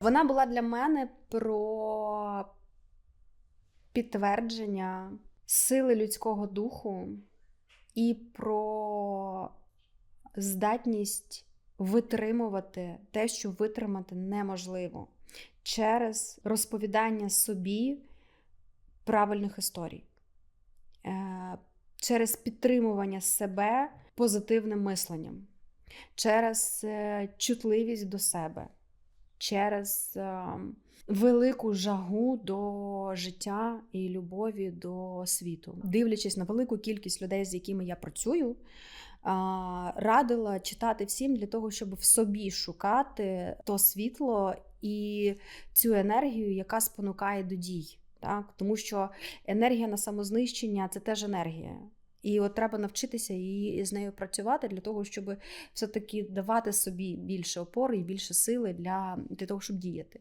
Вона була для мене про підтвердження сили людського духу і про здатність витримувати те, що витримати неможливо, через розповідання собі правильних історій, Е, через підтримування себе позитивним мисленням, через е, чутливість до себе, через е, велику жагу до життя і любові до світу. Дивлячись на велику кількість людей, з якими я працюю, радила читати всім для того, щоб в собі шукати то світло і цю енергію, яка спонукає до дій. Так? Тому що енергія на самознищення це теж енергія. І от треба навчитися її з нею працювати для того, щоб все-таки давати собі більше опори і більше сили для, для того, щоб діяти.